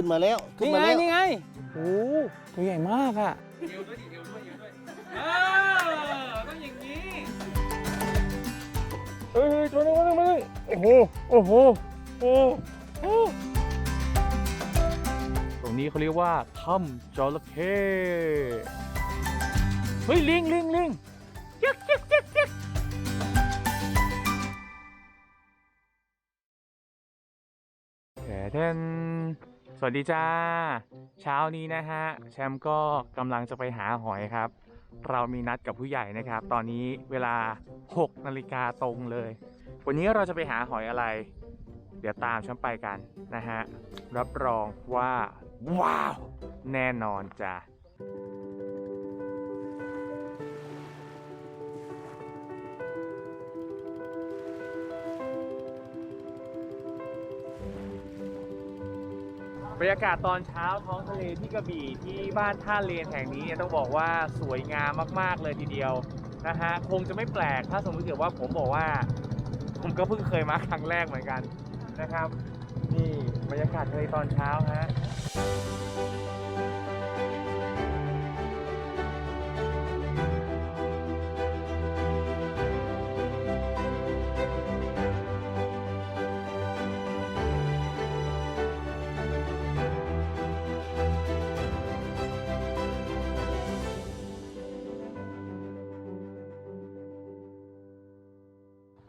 ขึ้นมาแล้ว ขึ้นนี่มาไงแล้ว นี่ไงโอ้ตัวใหญ่มากอะ เอวด้วยดิเอวด้วยเอวด้วยเออต้องอย่างนี้เอ้ยตัวนึงตัวนึงตัวนึงโอ้โห โอ้โห โอ้โหตรงนี้เขาเรียกว่าถ้ำจระเข้เฮ้ย ลิงลิงลิงยึกยึกยึกยึกแหมน สวัสดีจ้า เช้านี้นะฮะ แชมป์ก็กำลังจะไปหาหอยครับ เรามีนัดกับผู้ใหญ่นะครับ ตอนนี้เวลา 6 นาฬิกาตรงเลย วันนี้เราจะไปหาหอยอะไร เดี๋ยวตามแชมป์ไปกันนะฮะ รับรองว่า ว้าว แน่นอนจ้า บรรยากาศตอนเช้าท้องทะเลที่กระบี่ที่บ้านท่าเลนแห่งนี้เนี่ยต้องบอกว่าสวยงามมากๆเลยทีเดียวนะฮะคงจะไม่แปลกถ้าสมมติเกิดว่าผมบอกว่า ผมก็เพิ่งเคยมาครั้งแรกเหมือนกันนะครับ นี่บรรยากาศทะเลตอนเช้าฮะ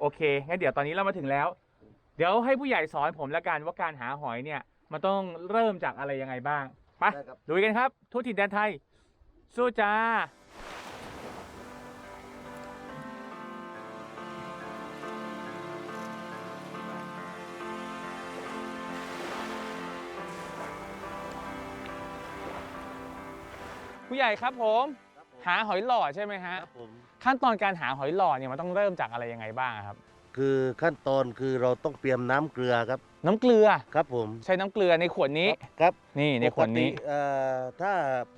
โอเคงั้นเดี๋ยวตอนนี้เรามาถึงแล้ว เดี๋ยวให้ผู้ใหญ่สอนผมละกันว่าการหาหอยเนี่ยมันต้องเริ่มจากอะไรยังไงบ้างไปได้ครับ ลุยกันครับทุกถิ่นแดนไทย สู้จ้า ผู้ใหญ่ครับผม หาหอยหลอดใช่ไหมฮะ ครับผม ขั้นตอนการหาหอยหลอดเนี่ยมันต้องเริ่มจากอะไรยังไงบ้างอะครับ คือขั้นตอนคือเราต้องเตรียมน้ำเกลือครับ น้ำเกลือ ครับผมใช้น้ำเกลือในขวดนี้ ครับนี่ในขวดนี้ ปกติเอ่อถ้า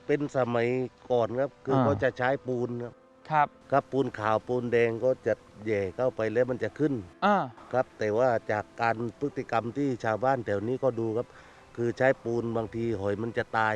เป็นสมัยก่อนครับ คืออ่าเขาจะใช้ปูนครับครับครับปูนขาวปูนแดงก็จะแหย่เข้าไปแล้วมันจะขึ้นอ่าครับ แต่ว่าจากการพฤติกรรมที่ชาวบ้านแถวนี้ก็ดูครับ คือใช้ปูนบางทีหอยมันจะตาย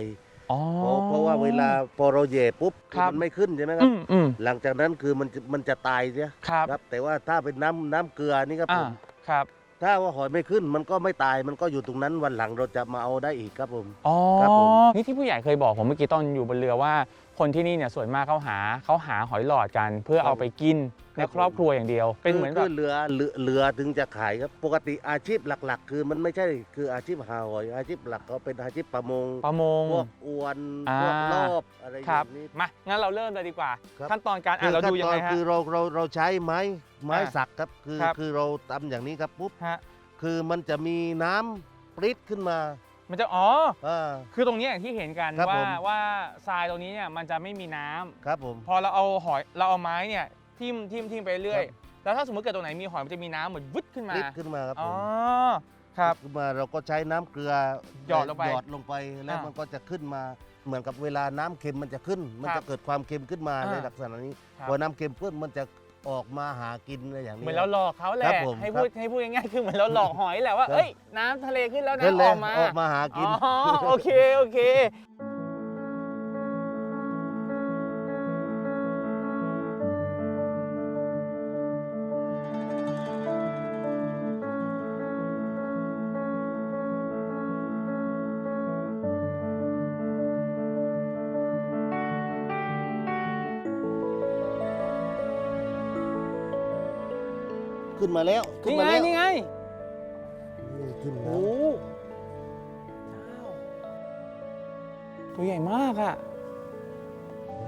อ๋อเพราะเพราะว่าเวลาพอเราแหย่ปุ๊บครับ มันไม่ขึ้นใช่ไหมครัอืบ มอืม หลังจากนั้นคือมันจะมันจะตายเสียครับ ครับ แต่ว่าถ้าเป็นน้ำน้ำเกลือนี่ครับผอ่ามครับ ถ้าว่าหอยไม่ขึ้นมันก็ไม่ตายมันก็อยู่ตรงนั้นวันหลังเราจะมาเอาได้อีกครับผม อ๋อ ครับผม นี่ที่ผู้ใหญ่เคยบอกผมเมื่อกี้ตอนอยู่บนเรือว่า คนที่นี่เนี่ยส่วนมากเขาหาเขาหาหอยหลอดกัน เพื่อเอาไปกินในครอบครัวอย่างเดียว เป็นเหมือนแบคืบ เรือเรือเรือถึงจะขายครับ ปกติอาชีพหลัก ๆ คือมันไม่ใช่คืออาชีพหาหอยอาชีพหลักเขาเป็นอาชีพประมงประมง พวกอวนอ่า พวกรอบอะไรอครับย่างนี้ มา งั้นเราเริ่มเลยดีกว่า ครับ ขั้นตอนการคือ่านเราดูยังไงขั้นตอนฮะ คือเราเราเราใช้ไม้ไม้อ่าสักครับคือครับ คือเราทำอย่างนี้ครับปุ๊บ ฮะ คือมันจะมีน้ำปริ๊ดขึ้นมา มันจะอ๋อ อ่า คือตรงนี้อย่างที่เห็นกันครับว่าผม ว่าทรายตรงนี้เนี่ยมันจะไม่มีน้ำครับผม พอเราเอาหอยเราเอาไม้เนี่ยทิ่มทิ่มทิ่มไปเรื่อยครับ แล้วถ้าสมมติเกิดตรงไหนมีหอยมันจะมีน้ำเหมือนวึดขึ้นปมาริ๊ดขึ้นมาครับผอ๋อมครับ ขึ้นมาเราก็ใช้น้ำเกลือหยอดลงไปหยอดลงไปแล้วอ่ามัมันก็จะขึ้นมาเหมือนกับเวลาน้ำเค็มมันจะขึ้น มันครัจะบเกิดความเค็มขึ้นมาอ่าในลักษณะนี้ครับ พอน้ำเค็มขึ้นมันจะ ออกมาหากินอะไรอย่างนี้ เหมือนเราหลอกเขาแหครัละบผมให้พูดให้พูดง่ายๆคือเหมือนเราหลอกหอยแหละว่าครับ เอ้ยน้ำทะเลขึ้นแล้วนั่นนะแหอละอกมาออกมาหากิน อ๋อโอเคโอเค ขึ้นมาแล้ว ขึ้นนี่มาไงแล้วนี่ไงนี่ขึ้นแล้โอ้วตัวใหญ่มากอะ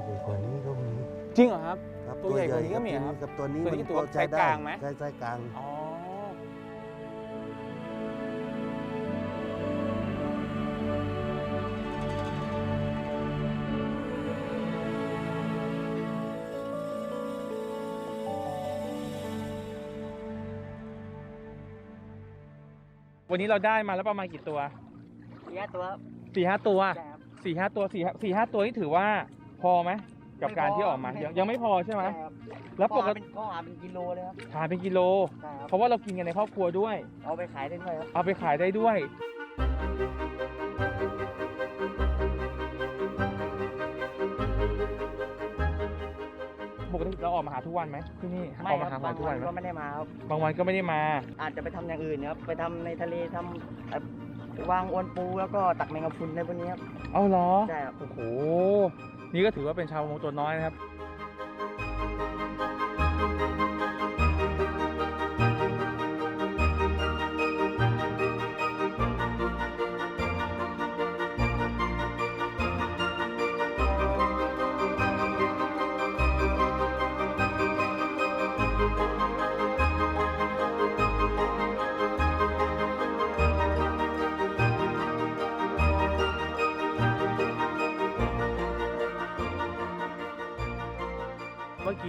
ใหญ่กว่านี้ก็มีจริงเหรอครับ ครับตัวใหญ่กว่านี้ก็มีเหรอครับกับตัวนี้ตัวนี้มัตัวใช้ไซส์กลางไหม ใช้ไซส์กลาง อ๋อ วันนี้เราได้มาแล้วประมาณกี่ตัวสี่ห้าตัวสี่ห้าตัวใช่ครับ สี่ห้าตัวสี่ห้าสี่ห้าตัวนี่ถือว่าพอไหมกับการที่ออกมา ยังยังไม่พอใช่ไหม ใช่ครับแล้วปกติก็หาเป็นกิโลเลยครับขายเป็นกิโล ใช่ครับเพราะว่าเรากินกันในครอบครัวด้วย เอาไปขายได้ด้วยครับ เอาไปขายได้ด้วย ออกมาหาทุกวันไหมที่นี่ไม่ออกคมารัหาบหอบายงทุกวัวันนไหมก็ไม่ได้มาครับบางวันก็ไม่ได้มา อาจจะไปทำอย่างอื่นครับไปทำในทะเลทำเอ่อวางอวนปูแล้วก็ตักแมงกะพรุนในพวกนี้ครับเอาเหรอ ใช่ครับ โอ้โห นี่ก็ถือว่าเป็นชาวประมงตัวน้อยนะครับ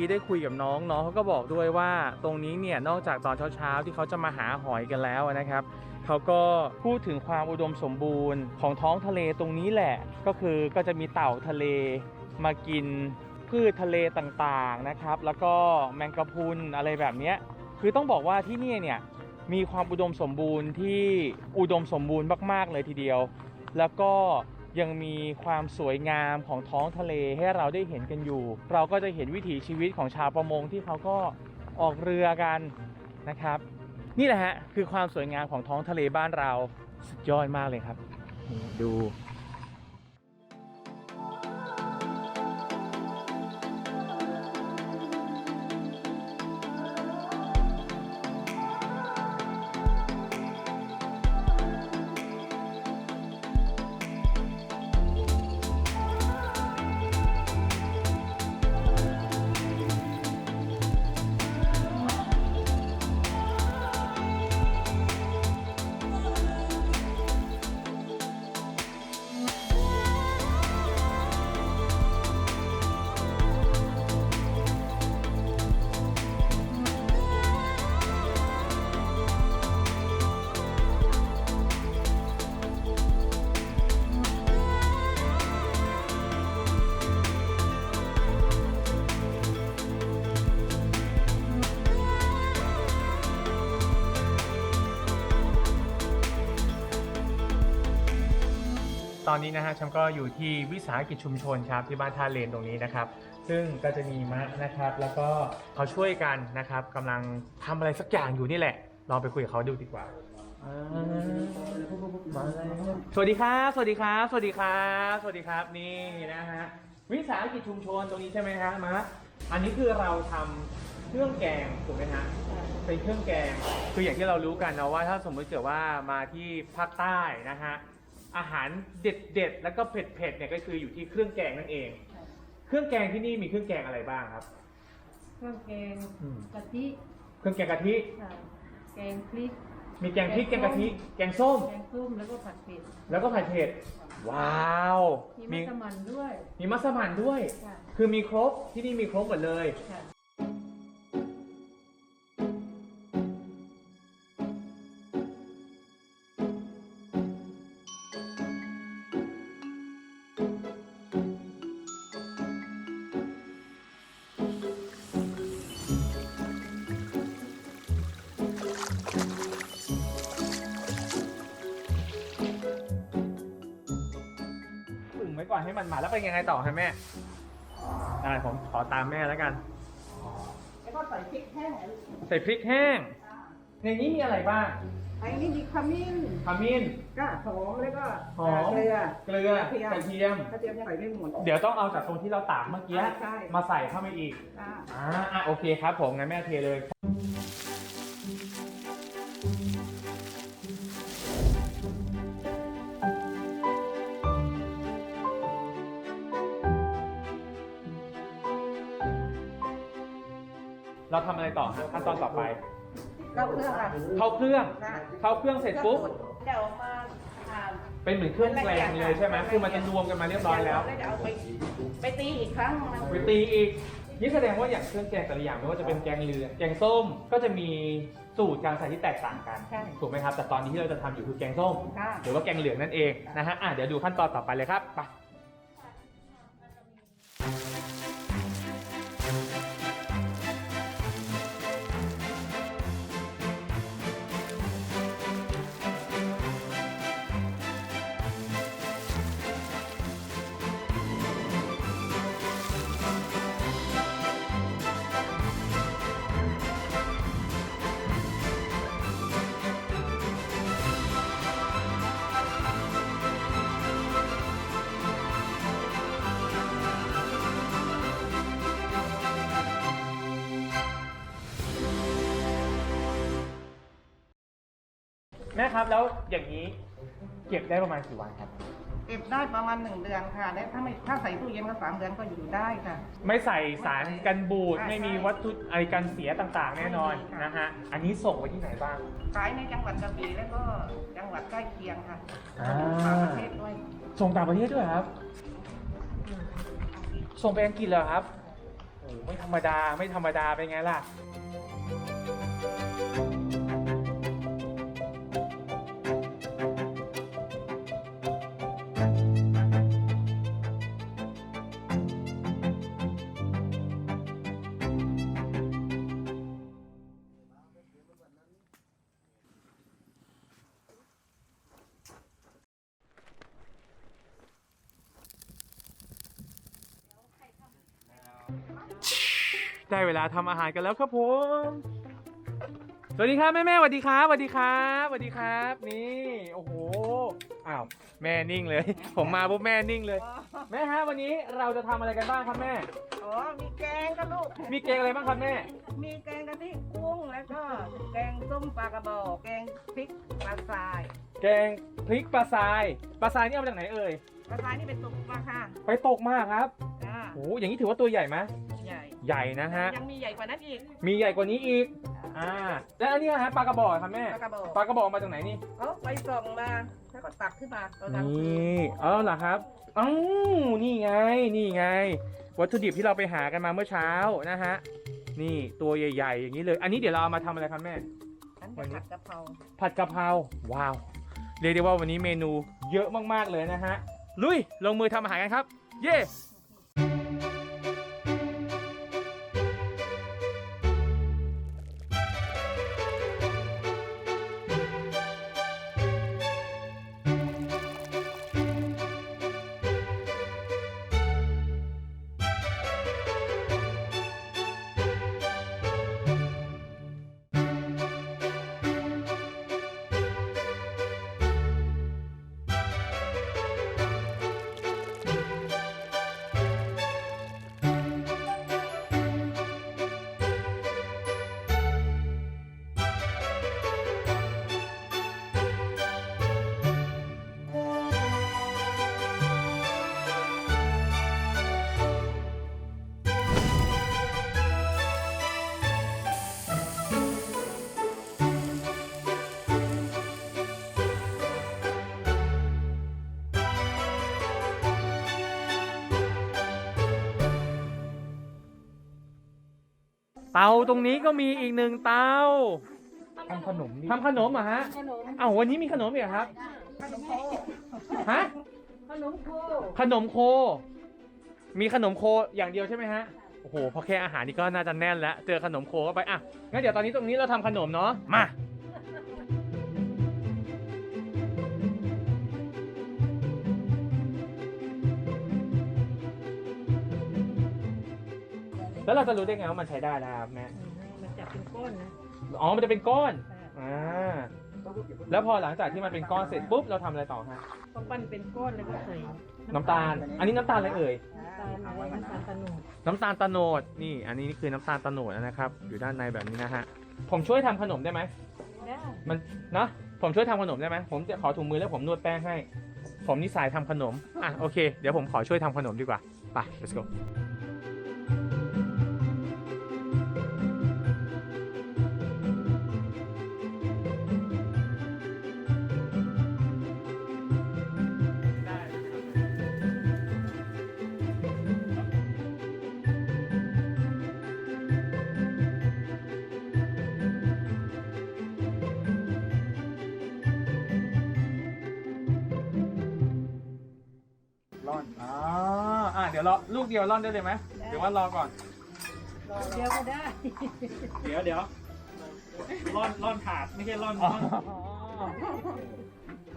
กี้ได้คุยกับน้องน้องเขาก็บอกด้วยว่าตรงนี้เนี่ยนอกจากตอนเช้าๆที่เขาจะมาหาหอยกันแล้วนะครับเขาก็พูดถึงความอุดมสมบูรณ์ของท้องทะเลตรงนี้แหละ ก็คือก็จะมีเต่าทะเลมากินพืชทะเลต่างๆนะครับ แล้วก็แมงกะพรุนอะไรแบบนี้คือต้องบอกว่าที่นี่เนี่ยมีความอุดมสมบูรณ์ที่อุดมสมบูรณ์มากๆเลยทีเดียว แล้วก็ ยังมีความสวยงามของท้องทะเลให้เราได้เห็นกันอยู่ เราก็จะเห็นวิถีชีวิตของชาวประมงที่เขาก็ออกเรือกันนะครับ นี่แหละฮะคือความสวยงามของท้องทะเลบ้านเราสุดยอดมากเลยครับ ดู ตอนนี้นะฮะฉันก็อยู่ที่วิสาหกิจชุมชนครับที่บ้านท่าเลนตรงนี้นะครับ ซึ่งก็จะมีมะนะครับ แล้วก็เขาช่วยกันนะครับกำลังทำอะไรสักอย่างอยู่นี่แหละ ลองไปคุยกับเขาดูดีกว่าอ่ามาแล้วสวัสดีครับ สวัสดีครับ สวัสดีครับ สวัสดีครับนี่นะฮะวิสาหกิจชุมชนตรงนี้ใช่ไหมฮะมะอันนี้คือเราทำเครื่องแกงถูกไหมฮะเป็นเครื่องแกง คืออย่างที่เรารู้กันเนาะว่าถ้าสมมติเกิดว่ามาที่ภาคใต้นะฮะ อาหารเด็ดๆ แล้วก็เผ็ดๆเนี่ยก็คืออยู่ที่เครื่องแกงนั่นเอง เครื่องแกงที่นี่มีเครื่องแกงอะไรบ้างครับ เครื่องแกงอืม กะทิเครื่องแกงกะทิ ค่ะแกงพริก มีแกงพริกแกงกะทิ แกงส้ม แกงส้มแล้วก็ผัดเผ็ดแล้วก็ผัดเผ็ด ว้าว มีมัสมั่นด้วยมีมัสมั่นด้วย ค่ะคือมีครบที่นี่มีครบหมดเลย ค่ะ อึ่งไว้ก่อนให้มันมาแล้วเป็นยังไงต่อครับแม่ได้ผมขอตามแม่แล้วกัน แล้วก็ใส่พริกแห้งใส่พริกแห้งในนี้มีอะไรบ้างไอ้นี่มีขมิ้นขมิ้น ก็หอมแล้วก็หอม เกลือ เกลือเทียม กระเทียม กระเทียมยังใส่ไม่หมด เดี๋ยวต้องเอาจากตรงที่เราตากเมื่อกี้ ใช่มาใส่เข้าไปอีกอ่าอ่าอะโอเคครับผมงั้นแม่เทเลย ขั้นตอนต่อไป เราเครื่องอะเข้าเครื่อง นะเข้าเครื่องเสร็จปุ๊บจะเอามาอ่าเป็นเหมือนเครื่องแกงเลยใช่ไหมคือมันจะรวมกันมาเรียบร้อยแล้วจะเอาไปไปตีอีกครั้งมันไปตีอีกนี่แสดงว่าอย่างเครื่องแกงแต่ละอย่างไม่ว่าจะเป็นแกงเรือแกงส้มก็จะมีสูตรการใส่ที่แตกต่างกันใช่ ถูกไหมครับ แต่ตอนนี้ที่เราจะทำอยู่คือแกงส้ม ค่ะ หรือว่าแกงเหลืองนั่นเองนะฮะอะเดี๋ยวดูขั้นตอนต่อไปเลยครับไป ม่ครับ แล้วอย่างนี้เก็บได้ประมาณกี่วันครับ เก็บได้ประมาณหนึ่งเดือนค่ะ และถ้าไม่ถ้าใส่ตู้เย็นก็สามเดือนก็อยู่ได้ค่ะ ไม่ใส่สารกันบูดใช่ไม่มีวัตถุอะไรกันเสียต่างๆ แน่นอนไม่มีค่ะนะฮะ อันนี้ส่งไปที่ไหนบ้าง ขายในจังหวัดกระบี่แล้วก็จังหวัดใกล้เคียงค่ะอ่า ต่างประเทศด้วย ส่งต่างประเทศด้วยครับ ส่งไปอังกฤษเหรอครับโอ้ไม่ธรรมดาไม่ธรรมดาเป็นไงล่ะ ได้เวลาทำอาหารกันแล้วครับผม สวัสดีครับแม่แม่สวัสดีครับสวัสดีครับสวัสดีครับ นี่โอ้โหอ้าวแม่นิ่งเลย ผมมาปุ๊บแม่นิ่งเลย แม่ฮะวันนี้เราจะทำอะไรกันบ้างครับแม่ อ๋อ มีแกงก็ลูก มีเกงอะไรบ้างครับแม่ มีแกงกะทิกุ้งแล้วก็แกงส้มปลากระบอกแกงพริกปลาทรายแกงพริกปลาทรายปลาทรายนี่เอามาจากไหนเอ่ยปลาทรายนี่เป็นตุกปลาค่ะ ไปตกมาครับจ้าโอ้โหอย่างนี้ถือว่าตัวใหญ่ไหม ใหญ่ใหญ่นะฮะ ยังมีใหญ่กว่านั้นอีกมีใหญ่กว่านี้อีก อ่า แล้วอันนี้ฮะปลากระบอกครับแม่ ปลากระบอกปลากระบอกมาจากไหนนี่ เอาไปส่องมา แล้วก็ตักขึ้นมาตอนกลางคืนี่นเออเหรอครับอ้าวนี่ไง นี่ไง วัตถุดิบที่เราไปหากันมาเมื่อเช้านะฮะ นี่ตัวใหญ่ๆอย่างนี้เลย อันนี้เดี๋ยวเราเอามาทำอะไรครับแม่ อันเป็นผัดกะเพราผัดกะเพรา ว้าว เรียกได้ว่าวันนี้เมนูเยอะมากๆเลยนะฮะ ลุย ลงมือทำอาหารกันครับ เย้ เตาตรงนี้ก็มีอีกหนึ่งเตาทำขนมทำขนมเหรอฮะขนมอ้าววันนี้มีขนมอีกเหรอครับฮะ ขนมโค ขนมโค มีขนมโคอย่างเดียวใช่ไหมฮะ โอ้โห พอแค่อาหารนี่ก็น่าจะแน่นแล้ว เจอขนมโคเข้าไป อะ งั้นเดี๋ยวตอนนี้ตรงนี้เราทำขนมเนาะ มา แล้วเราจะรู้ได้ไงว่ามันใช้ได้นะครับแม่มันจะเป็นก้อนนะอ๋อมันจะเป็นก้อนอ่าแล้วพอหลังจากที่มันเป็นก้อนเสร็จปุ๊บเราทำอะไรต่อฮะก็ปั้นเป็นก้อนแล้วก็ใส่น้ำตาล อันนี้น้ำตาลอะไรเอ่ยน้ำตาลอะไรน้ำตาลตะโนดน้ำตาลตะโนดนี่ อันนี้คือน้ำตาลตะโนดนะครับ อยู่ด้านในแบบนี้นะฮะ ผมช่วยทำขนมได้ไหม ได้มันเนาะผมช่วยทำขนมได้ไหมผมจะขอถุงมือแล้วผมนวดแป้งให้ ผมนี่สายทำขนม อะ โอเค เดี๋ยวผมขอช่วยทำขนมดีกว่า ไป let's go เดี๋ยวรอลูกเดียวร่อนได้เลยไหมเดี๋ยวว่ารอก่อน เดียวก็ได้ เดี๋ยวเดี๋ยวร่อนร่อนถาดไม่ใช่ร่อน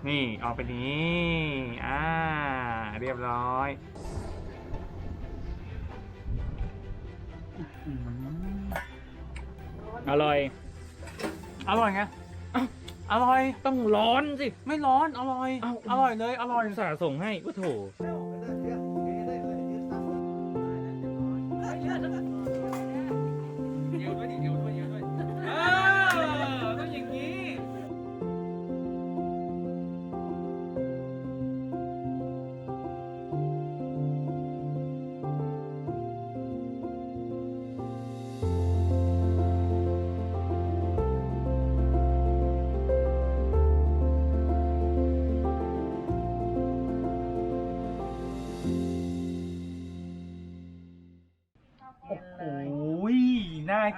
นี่ออกไปนี้อ่า เรียบร้อยอร่อย อร่อยไงอ้าวอร่อยต้องร้อนสิ ไม่ร้อน อร่อย อร่อยเลย อร่อยสาส่งให้ก็โถ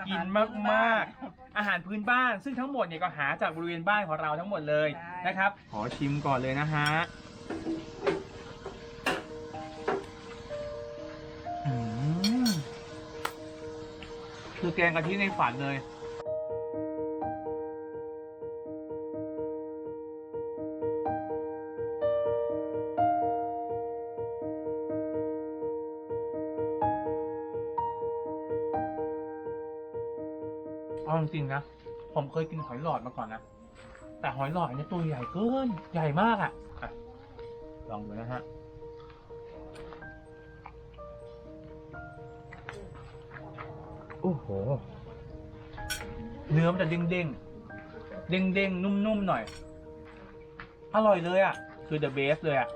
กินมากๆ อาหารพื้นบ้าน ซึ่งทั้งหมดเนี่ยก็หาจากบริเวณบ้านของเราทั้งหมดเลยนะครับ ขอชิมก่อนเลยนะฮะอืมคือแกงกะทิในฝันเลย ริงๆนะ ผมเคยกินหอยหลอดมาก่อนนะ แต่หอยหลอดเนี่ยตัวใหญ่เกิน ใหญ่มากอะอะลองดูนะฮะ โอ้โห เนื้อมันจะเด้งเด้งเด้งเด้งๆนุ่มๆหน่อย อร่อยเลยอะคือ the best เลยอะ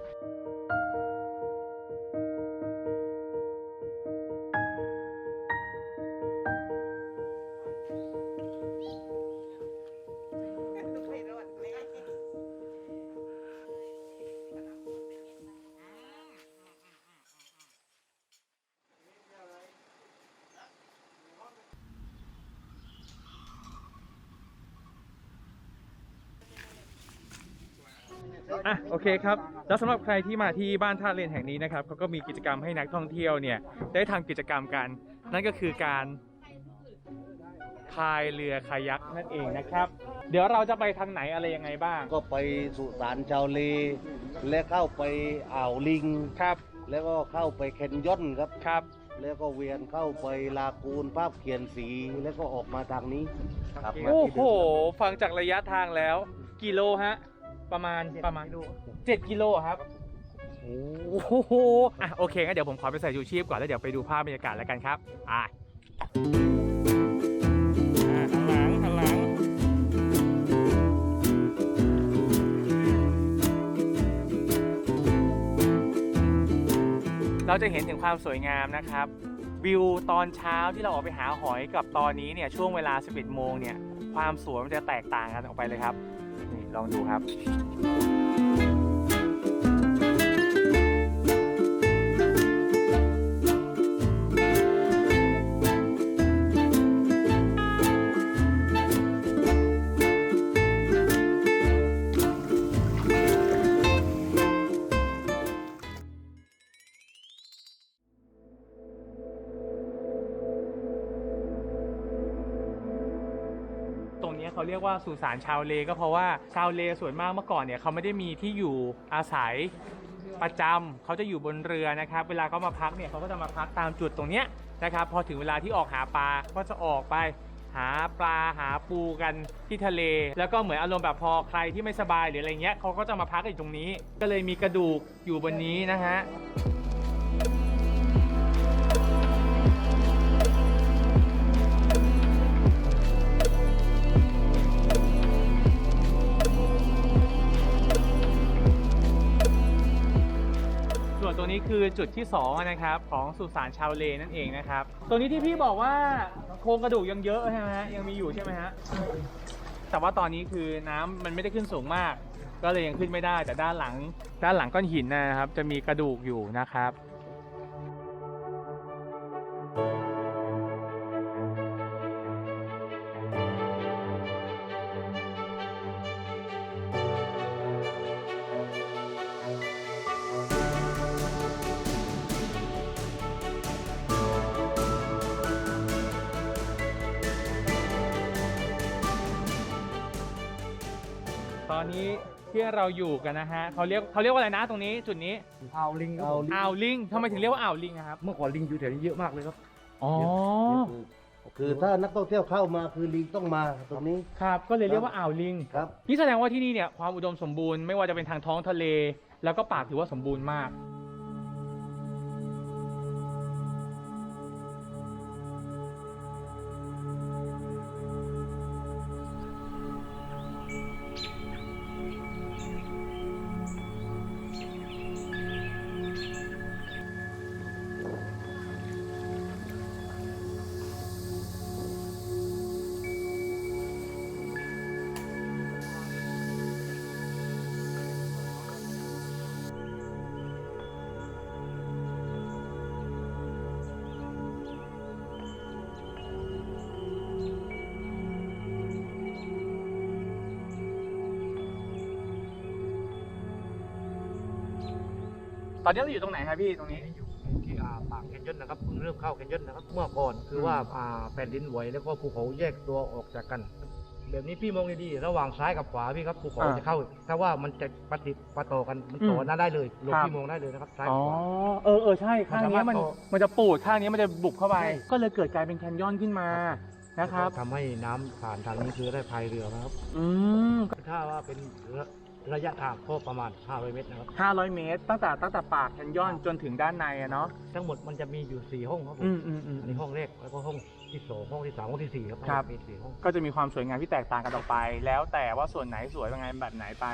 เคครับ แล้วสำหรับใครที่มาที่บ้านท่าเลนแห่งนี้นะครับเขาก็มีกิจกรรมให้นักท่องเที่ยวเนี่ยได้ทำกิจกรรมกัน นั่นก็คือการพายเรือคายักนั่นเองนะครับ เดี๋ยวเราจะไปทางไหนอะไรยังไงบ้าง ก็ไปสุสานชาวเลและเข้าไปอ่าวลิง ครับ แล้วก็เข้าไปแคนยอนครับ ครับ แล้วก็เวียนเข้าไปลากูนภาพเขียนสีแล้วก็ออกมาทางนี้ครับมาโอ้ที่โหเดิมฟังจากระยะทางแล้วกิโลฮะ ประมาณประมาณเจ็ดกิโลครับโอ้โหอะโอเคงั้นเดี๋ยวผมขอไปใส่ชูชีพก่อนแล้วเดี๋ยวไปดูภาพบรรยากาศแล้วกันครับอะอะหันหลังหันหลังเราจะเห็นถึงความสวยงามนะครับ วิวตอนเช้าที่เราออกไปหาหอยกับตอนนี้เนี่ยช่วงเวลา 11 โมงเนี่ยความสวยมันจะแตกต่างกันออกไปเลยครับนี่ ลองดูครับ ยเขาเรียกว่าสุสานชาวเลก็เพราะว่าชาวเลส่วนมากเมื่อก่อนเนี่ยเขาไม่ได้มีที่อยู่อาศัยประจำเขาจะอยู่บนเรือนะครับ เวลาเขามาพักเนี่ยเขาก็จะมาพักตามจุดตรงเนี้ยนะครับ พอถึงเวลาที่ออกหาปลาก็จะออกไปหาปลาหาปูกันที่ทะเล แล้วก็เหมือนอารมณ์แบบพอใครที่ไม่สบายหรืออะไรเงี้ยเขาก็จะมาพักอยู่ตรงนี้ ก็เลยมีกระดูกอยู่บนนี้นะฮะ ตัวนี้คือจุดที่2นะครับของสุสานชาวเลนั่นเองนะครับตัวนี้ที่พี่บอกว่าโครงกระดูกยังเยอะใช่ไหมฮะยังมีอยู่ใช่ไหมฮะแต่ว่าตอนนี้คือน้ำมันไม่ได้ขึ้นสูงมาก ก็เลยยังขึ้นไม่ได้ แต่ด้านหลัง ด้านหลังก้อนหินนะครับ จะมีกระดูกอยู่นะครับ นนี้ที่เราอยู่กันนะฮะเขาเรียกเขาเรียกว่าอะไรนะตรงนี้จุดนี้เอาลิงเอาลิงอ่าวลิงทำไมถึงเรียกว่าอ่าวลิงอะครับ เมื่อก่อนลิงอยู่แถวนี้เยอะมากเลยครับอ๋อ คือถ้านักท่องเที่ยวเข้ามาคือลิงต้องมาตรงนี้ ครับ ก็เลยเรียกว่าอ่าวลิง ครับ นี่แสดงว่าที่นี่เนี่ยความอุดมสมบูรณ์ไม่ว่าจะเป็นทางท้องทะเล แล้วก็ป่าถือว่าสมบูรณ์มาก อนนี้เราอยู่ตรงไหนครับพี่ตรงนี้อยู่ที่อ่าปากแคนยอนนะครับเพิ่งเริ่มเข้าแคนยอนนะครับ เมื่อก่อนคือว่าอ่าแผ่นดินไหวแล้วก็ภูเขาแยกตัวออกจากกัน แบบนี้พี่มองดีๆระหว่างซ้ายกับขวาพี่ครับภูเขาอ่าจะเข้า ถ้าว่ามันจะปฏิปะต่อกันมันต่ออืมหน้าได้เลยลงครับพี่มองได้เลยนะครับซ้ายอ๋กัอบขวา เออเออใช่ข้างเนี้ยมันมันสามารถต่อมันจะปูดข้างนี้มันจะบุกเข้าไป ใช่ ก็เลยเกิดกลายเป็นแคนยอนขึ้นมานะครับแล้วก็ทำให้น้ำผ่านทางนี้คือได้พายเรือนะครับ อืม ถ้าว่าเป็นระ ระยะทางก็ประมาณ 500 เมตรนะครับ 500 เมตร ตั้งแต่ตั้งแต่ปากแคนยอนจนถึงด้านในอะเนาะ ทั้งหมดมันจะมีอยู่สี่ห้องครับผมอืมอืมอืม อันนี้ห้องแรกแล้วก็ห้องที่สองห้องที่สามห้องที่สี่ครับครับ มีสี่ห้อง ก็จะมีความสวยงามที่แตกต่างกันออกไป แล้วแต่ว่าส่วนไหนสวยยังไงแบบไหนไป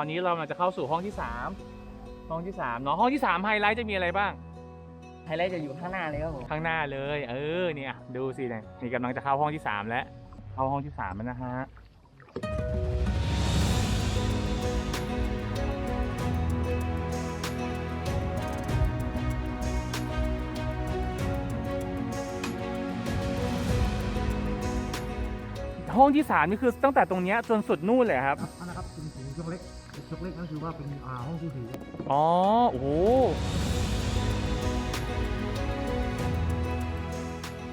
อนนี้เรากำลังจะเข้าสู่ห้องที่สามห้องที่สามเนาะห้องที่สามไฮไลท์จะมีอะไรบ้าง ไฮไลท์จะอยู่ข้างหน้าเลยครับผมข้างหน้าเลย เออเนี่ยดูสิเนี่ยนี่กำลังจะเข้าห้องที่สามแล้ว เข้าห้องที่สามแล้วนะฮะห้องที่สามนี่คือตั้งแต่ตรงเนี้ยจนสุดนู่นเลยครับครับนะครับถึงถึงช่วงเล็ก ช่วงเล็กนั่นคือว่าเป็นอ่าห้องที่สี่อ๋อ โอ้โห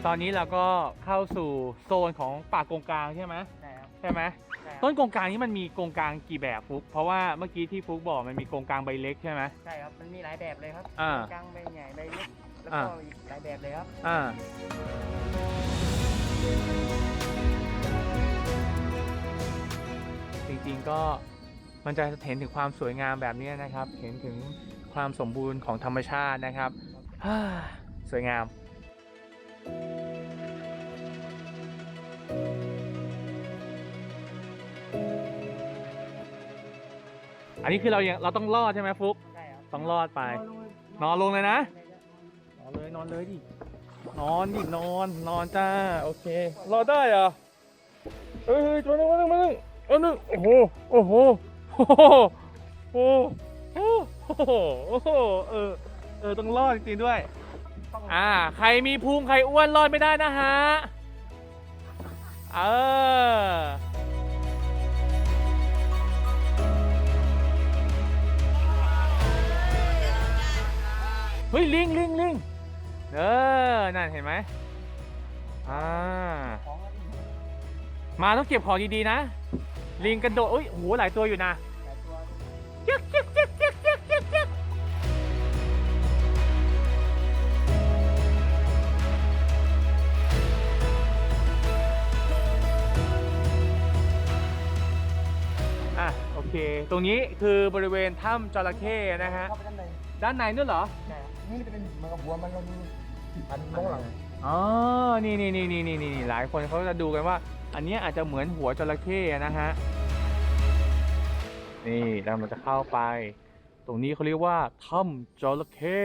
ตอนนี้เราก็เข้าสู่โซนของป่ากงกลางใช่ไหมใช่ครับใช่ไหมใช่ครับต้นกงกลางนี้มันมีกงกลางกี่แบบฟุก เพราะว่าเมื่อกี้ที่ฟุกบอกมันมีกงกลางใบเล็กใช่ไหม ใช่ครับ มันมีหลายแบบเลยครับอ่า กลางใบใหญ่ใบเล็กแล้วอ่าก็อีกหลายแบบเลยครับ อ่า จริงๆก็ มันจะเห็นถึงความสวยงามแบบนี้นะครับ เห็นถึงความสมบูรณ์ของธรรมชาตินะครับฮ่าสวยงามอันนี้คือเรายังเราต้องรอดใช่ไหมฟุกใช่ครับต้องรอดไป นอนลงเลยนะ นอนเลยนอนเลยดิ นอนดินอนนอนจ้าโอเค รอได้เหรอเฮ้ยตัวนึงมาหนึ่งมาหนึ่งเอาหนึ่งโอ้โหโอ้โห โอ้โหโอ้โหโอ้โหโอ้โหเออเออต้องรอดจริงๆด้วย อ่า ใครมีพุงใครอ้วนรอดไม่ได้นะฮะ เออ เฮ้ย ลิงลิงลิงเออ นั่นเห็นไหม อ่า มาต้องเก็บของดีๆนะ ลิงกระโดดอุ้ยโอ้โหหลายตัวอยู่นะจึ๊กจึ๊กจึ๊กจึ๊กจึ๊กจึ๊กจึ๊กอะโอเค ตรงนี้คือบริเวณถ้ำจระเข้นะฮะ เข้าไปด้านในด้านในนู่นเหรอ ใช่ครับนี่จะเป็นเหมือนกับหัวมันก็มีอันน้องหลัง อ๋อ นี่นี่นี่นี่นี่นี่หลายคนเขาจะดูกันว่า อันนี้อาจจะเหมือนหัวจระเข้นะฮะ นี่เรามันจะเข้าไป ตรงนี้เขาเรียกว่าถ้ำจระเข้